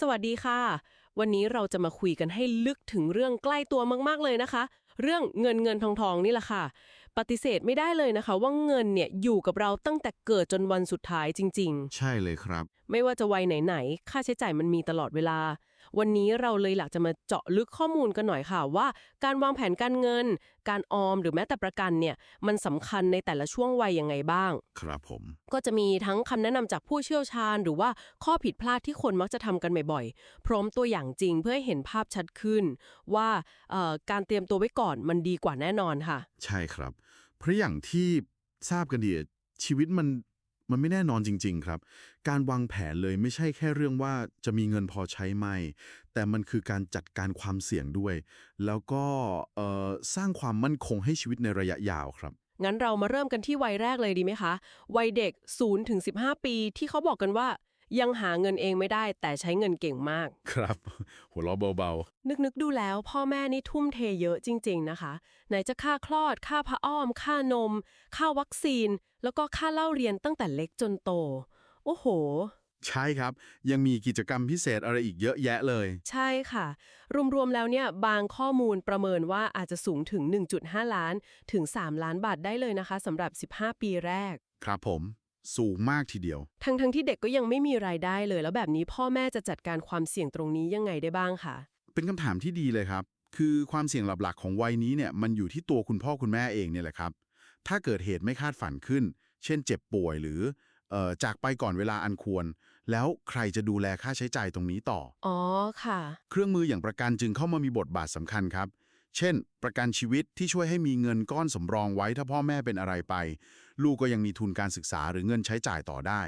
สวัสดีค่ะ วันนี้เราจะมาคุยกันให้ลึกถึงเรื่องใกล้ตัวมาก ๆ เลยนะคะ เรื่องเงินเงินทองทองนี่แหละค่ะ ปฏิเสธไม่ได้เลยนะคะ ว่าเงินเนี่ยอยู่กับเราตั้งแต่เกิดจนวันสุดท้ายจริงใช่เลยครับๆไม่ว่าจะวัยไหน ๆ ค่าใช้จ่ายมันมีตลอดเวลา วันนี้เราเลยอยากจะมาเจาะลึกข้อมูลกันหน่อยค่ะว่า การวางแผนการเงิน การออมหรือแม้แต่ประกันเนี่ยมันสำคัญในแต่ละช่วงวัยยังไงบ้าง ครับผม ก็จะมีทั้งคำแนะนำจากผู้เชี่ยวชาญ หรือว่าข้อผิดพลาดที่คนมักจะทำกันบ่อยๆ พร้อมตัวอย่างจริงเพื่อให้เห็นภาพชัดขึ้น ว่าเอ่อการเตรียมตัวไว้ก่อนมันดีกว่าแน่นอนค่ะ ใช่ครับ เพราะอย่างที่ทราบกันดีชีวิตมัน มันไม่แน่นอนจริง ๆ ครับ การวางแผนเลยไม่ใช่แค่เรื่องว่าจะมีเงินพอใช้ไหม แต่มันคือการจัดการความเสี่ยงด้วย แล้วก็สร้างความมั่นคงให้ชีวิตในระยะยาวครับ งั้นเรามาเริ่มกันที่วัยแรกเลยดีไหมคะ วัยเด็ก0ถึง15 ปีที่เขาบอกกันว่า ยังหาเงินเองไม่ได้แต่ใช้เงินเก่งมาก ครับ หัวเราะเบานึกๆดูแล้วพ่อแม่นี่ทุ่มเทเยอะจริง ๆ นะคะ ไหนจะค่าคลอด ค่าผ้าอ้อม ค่านม ค่าวัคซีน แล้วก็ค่าเล่าเรียนตั้งแต่เล็กจนโต โอ้โห ๆ ใช่ครับ ยังมีกิจกรรมพิเศษอะไรอีกเยอะแยะเลย ใช่ค่ะ รวมๆแล้วเนี่ยบางข้อมูลประเมินว่าอาจจะสูงถึง 1.5 ล้านถึง 3 ล้านบาทได้เลยนะคะสำหรับ 15 ปีแรก ครับผม สูงมากทีเดียว ทั้งๆที่เด็กก็ยังไม่มีรายได้เลย แล้วแบบนี้พ่อแม่จะจัดการความเสี่ยงตรงนี้ยังไงได้บ้างคะเป็นคำถามที่ดีเลยครับ คือความเสี่ยงหลักๆ ของวัยนี้เนี่ยมันอยู่ที่ตัวคุณพ่อคุณแม่เองเนี่ยแหละครับ ถ้าเกิดเหตุไม่คาดฝันขึ้น เช่นเจ็บป่วยหรือเอ่อจากไปก่อนเวลาอันควร แล้วใครจะดูแลค่าใช้จ่ายตรงนี้ต่อ อ๋อค่ะ เครื่องมืออย่างประกันจึงเข้ามามีบทบาทสำคัญครับ เช่น ประกันชีวิตที่ช่วยให้มีเงินก้อนสำรองไว้ถ้าพ่อแม่เป็นอะไรไป ลูกก็ยังมีทุนการศึกษาหรือเงินใช้จ่ายต่อได้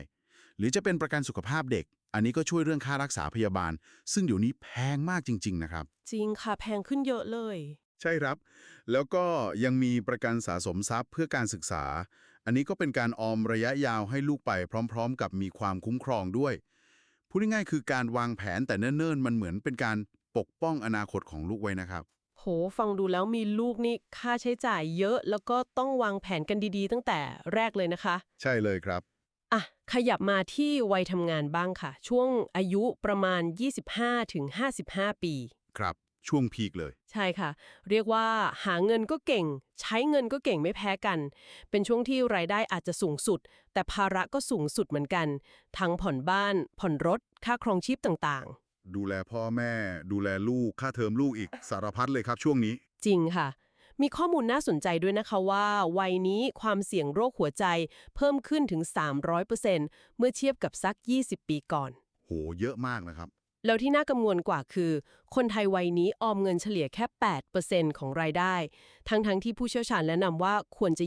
หรือจะเป็นประกันสุขภาพเด็ก อันนี้ก็ช่วยเรื่องค่ารักษาพยาบาล ซึ่งเดี๋ยวนี้แพงมากจริง ๆ นะครับ จริงค่ะแพงขึ้นเยอะเลย ใช่ครับ แล้วก็ยังมีประกันสะสมทรัพย์เพื่อการศึกษา อันนี้ก็เป็นการออมระยะยาวให้ลูกไปพร้อม ๆ กับมีความคุ้มครองด้วยพูดง่ายๆคือการวางแผนแต่เนิ่นๆมันเหมือนเป็นการปกป้องอนาคตของลูกไว้นะครับโห ฟังดูแล้วมีลูกนี่ค่าใช้จ่ายเยอะ แล้วก็ต้องวางแผนกันดีๆ ตั้งแต่แรกเลยนะคะ ใช่เลยครับ อะ ขยับมาที่วัยทำงานบ้างค่ะ ช่วงอายุประมาณ25ถึง55 ปี ครับ ช่วงพีคเลย ใช่ค่ะ เรียกว่าหาเงินก็เก่ง ใช้เงินก็เก่งไม่แพ้กัน เป็นช่วงที่รายได้อาจจะสูงสุด แต่ภาระก็สูงสุดเหมือนกัน ทั้งผ่อนบ้าน ผ่อนรถ ค่าครองชีพต่าง ดูแลพ่อแม่ ดูแลลูก ค่าเทอมลูกอีกสารพัดเลยครับช่วงนี้ๆจริงค่ะ มีข้อมูลน่าสนใจด้วยนะคะว่า วัยนี้ความเสี่ยงโรคหัวใจเพิ่มขึ้นถึง 300%เมื่อเทียบกับสัก 20 ปีก่อน โห เยอะมากนะครับ แล้วที่น่ากังวลกว่าคือ คนไทยวัยนี้ออมเงินเฉลี่ยแค่ 8%ของรายได้ ทั้งๆที่ผู้เชี่ยวชาญแนะนำว่าควรจะ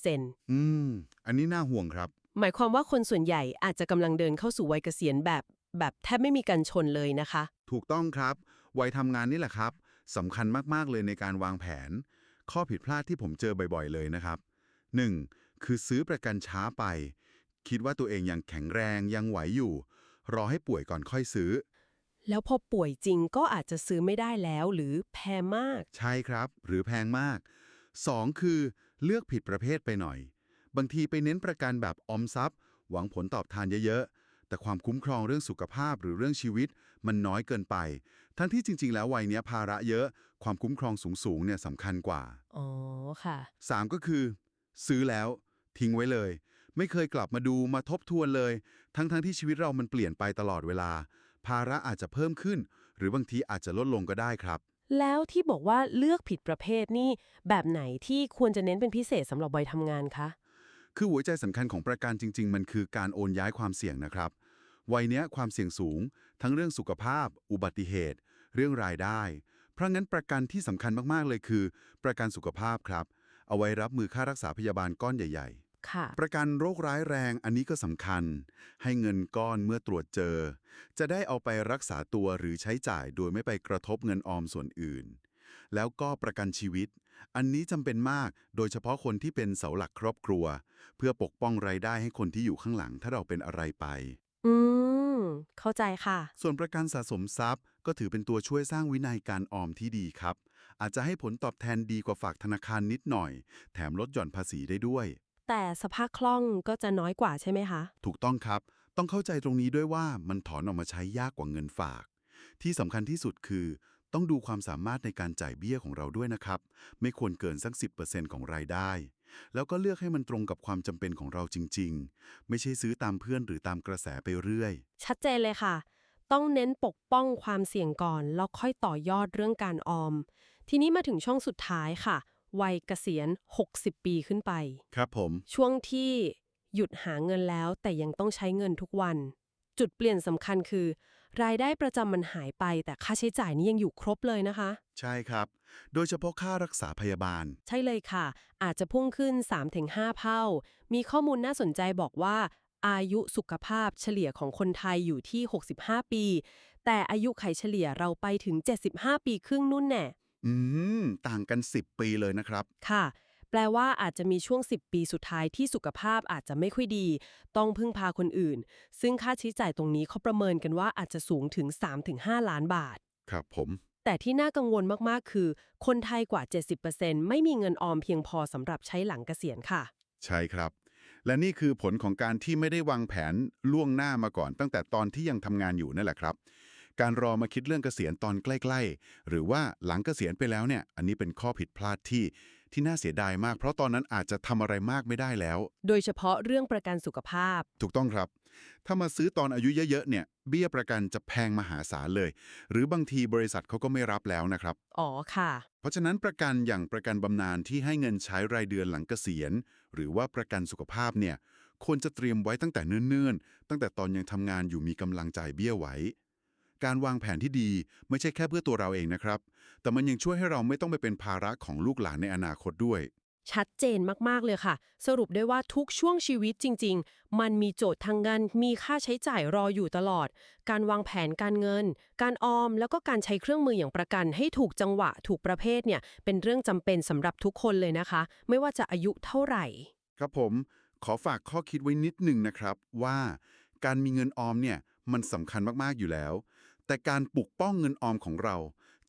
20%อืม อันนี้น่าห่วงครับ หมายความว่าคนส่วนใหญ่อาจจะกำลังเดินเข้าสู่วัยเกษียณแบบ แบบแทบไม่มีการชนเลยนะคะ ถูกต้องครับ วัยทำงานนี่แหละครับสำคัญมาก ๆ เลยในการวางแผน ข้อผิดพลาดที่ผมเจอบ่อย ๆ เลยนะครับ 1. คือซื้อประกันช้าไป คิดว่าตัวเองยังแข็งแรงยังไหวอยู่ รอให้ป่วยก่อนค่อยซื้อ แล้วพอป่วยจริงก็อาจจะซื้อไม่ได้แล้วหรือแพงมาก ใช่ครับ หรือแพงมาก 2. คือเลือกผิดประเภทไปหน่อย บางทีไปเน้นประกันแบบออมทรัพย์ หวังผลตอบแทนเยอะๆ แต่ความคุ้มครองเรื่องสุขภาพหรือเรื่องชีวิตมันน้อยเกินไป ทั้งที่จริง ๆ แล้ววัยเนี้ยภาระเยอะ ความคุ้มครองสูงๆเนี่ยสำคัญกว่า อ๋อ ค่ะ 3 ก็คือ ซื้อแล้ว ทิ้งไว้เลย ไม่เคยกลับมาดูมาทบทวนเลย ทั้งๆที่ชีวิตเรามันเปลี่ยนไปตลอดเวลา ภาระอาจจะเพิ่มขึ้น หรือบางทีอาจจะลดลงก็ได้ครับ แล้วที่บอกว่าเลือกผิดประเภทนี่แบบไหนที่ควรจะเน้นเป็นพิเศษสำหรับวัยทำงานคะคือหัวใจสำคัญของประกันจริง ๆ มันคือการโอนย้ายความเสี่ยงนะครับ วัยเนี้ยความเสี่ยงสูง ทั้งเรื่องสุขภาพ อุบัติเหตุ เรื่องรายได้ เพราะงั้นประกันที่สำคัญมากๆเลยคือ ประกันสุขภาพครับ เอาไว้รับมือค่ารักษาพยาบาลก้อนใหญ่ค่ะๆประกันโรคร้ายแรงอันนี้ก็สำคัญ ให้เงินก้อนเมื่อตรวจเจอ จะได้เอาไปรักษาตัวหรือใช้จ่ายโดยไม่ไปกระทบเงินออมส่วนอื่น แล้วก็ประกันชีวิต อันนี้จำเป็นมากโดยเฉพาะคนที่เป็นเสาหลักครอบครัว เพื่อปกป้องรายได้ให้คนที่อยู่ข้างหลังถ้าเราเป็นอะไรไป อืม เข้าใจค่ะ ส่วนประกันสะสมทรัพย์ ก็ถือเป็นตัวช่วยสร้างวินัยการออมที่ดีครับ อาจจะให้ผลตอบแทนดีกว่าฝากธนาคารนิดหน่อย แถมลดหย่อนภาษีได้ด้วย แต่สภาพคล่องก็จะน้อยกว่าใช่ไหมคะ ถูกต้องครับ ต้องเข้าใจตรงนี้ด้วยว่ามันถอนออกมาใช้ยากกว่าเงินฝาก ที่สำคัญที่สุดคือ ต้องดูความสามารถในการจ่ายเบี้ยของเราด้วยนะครับ ไม่ควรเกินสัก 10%ของรายได้ แล้วก็เลือกให้มันตรงกับความจำเป็นของเราจริง ๆ ไม่ใช่ซื้อตามเพื่อนหรือตามกระแสไปเรื่อย ชัดเจนเลยค่ะ ต้องเน้นปกป้องความเสี่ยงก่อน แล้วค่อยต่อยอดเรื่องการออม ทีนี้มาถึงช่องสุดท้ายค่ะ วัยเกษียณ 60 ปีขึ้นไป ครับผม ช่วงที่หยุดหาเงินแล้วแต่ยังต้องใช้เงินทุกวัน จุดเปลี่ยนสำคัญคือ รายได้ประจำมันหายไป แต่ค่าใช้จ่ายนี้ยังอยู่ครบเลยนะคะ ใช่ครับ โดยเฉพาะค่ารักษาพยาบาล ใช่เลยค่ะ อาจจะพุ่งขึ้น 3-5 เท่า มีข้อมูลน่าสนใจบอกว่า อายุสุขภาพเฉลี่ยของคนไทยอยู่ที่ 65 ปี แต่อายุไขเฉลี่ยเราไปถึง 75 ปีครึ่งนู่นแน่อืม ต่างกัน 10 ปีเลยนะครับค่ะ แปลว่าอาจจะมีช่วง 10 ปีสุดท้ายที่สุขภาพอาจจะไม่ค่อยดี ต้องพึ่งพาคนอื่น ซึ่งค่าใช้จ่ายตรงนี้เขาประเมินกันว่าอาจจะสูงถึง 3-5 ล้านบาท ครับผม แต่ที่น่ากังวลมากๆ คือ คนไทยกว่า 70%ไม่มีเงินออมเพียงพอสำหรับใช้หลังเกษียณค่ะ ใช่ครับ และนี่คือผลของการที่ไม่ได้วางแผนล่วงหน้ามาก่อน ตั้งแต่ตอนที่ยังทำงานอยู่นั่นแหละครับการรอมาคิดเรื่องเกษียณตอนใกล้ ๆ หรือว่าหลังเกษียณไปแล้วเนี่ย อันนี้เป็นข้อผิดพลาดที่ ที่น่าเสียดายมาก เพราะตอนนั้นอาจจะทำอะไรมากไม่ได้แล้ว โดยเฉพาะเรื่องประกันสุขภาพ ถูกต้องครับ ถ้ามาซื้อตอนอายุเยอะๆเนี่ย เบี้ยประกันจะแพงมหาศาลเลย หรือบางทีบริษัทเขาก็ไม่รับแล้วนะครับ อ๋อค่ะ เพราะฉะนั้นประกันอย่างประกันบำนาญที่ให้เงินใช้รายเดือนหลังเกษียณ หรือว่าประกันสุขภาพเนี่ยควรจะเตรียมไว้ตั้งแต่เนิ่นๆ ตั้งแต่ตอนยังทำงานอยู่มีกำลังจ่ายเบี้ยไว้ การวางแผนที่ดีไม่ใช่แค่เพื่อตัวเราเองนะครับ แต่มันยังช่วยให้เราไม่ต้องไปเป็นภาระของลูกหลานในอนาคตด้วย ชัดเจนมาก ๆ เลยค่ะ สรุปได้ว่าทุกช่วงชีวิตจริง ๆ มันมีโจทย์ทางเงิน มีค่าใช้จ่ายรออยู่ตลอด การวางแผนการเงิน การออม แล้วก็การใช้เครื่องมืออย่างประกัน ให้ถูกจังหวะถูกประเภทเนี่ย เป็นเรื่องจำเป็นสำหรับทุกคนเลยนะคะ ไม่ว่าจะอายุเท่าไหร่ ครับผมขอฝากข้อคิดไว้นิดหนึ่งนะครับว่าการมีเงินออมเนี่ยมันสำคัญมากๆอยู่แล้ว แต่การปกป้องเงินออมของเรา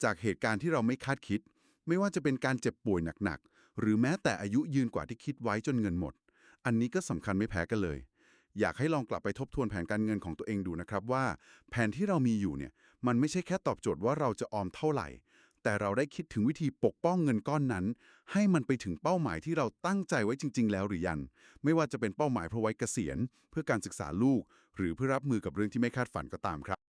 จากเหตุการณ์ที่เราไม่คาดคิด ไม่ว่าจะเป็นการเจ็บป่วยหนักๆ หรือแม้แต่อายุยืนกว่าที่คิดไว้จนเงินหมด อันนี้ก็สำคัญไม่แพ้กันเลย อยากให้ลองกลับไปทบทวนแผนการเงินของตัวเองดูนะครับว่า แผนที่เรามีอยู่เนี่ยมันไม่ใช่แค่ตอบโจทย์ว่าเราจะออมเท่าไหร่ แต่เราได้คิดถึงวิธีปกป้องเงินก้อนนั้น ให้มันไปถึงเป้าหมายที่เราตั้งใจไว้จริง ๆ แล้วหรือยัง ไม่ว่าจะเป็นเป้าหมายเพื่อไว้เกษียณ เพื่อการศึกษาลูก หรือเพื่อรับมือกับเรื่องที่ไม่คาดฝันก็ตามครับ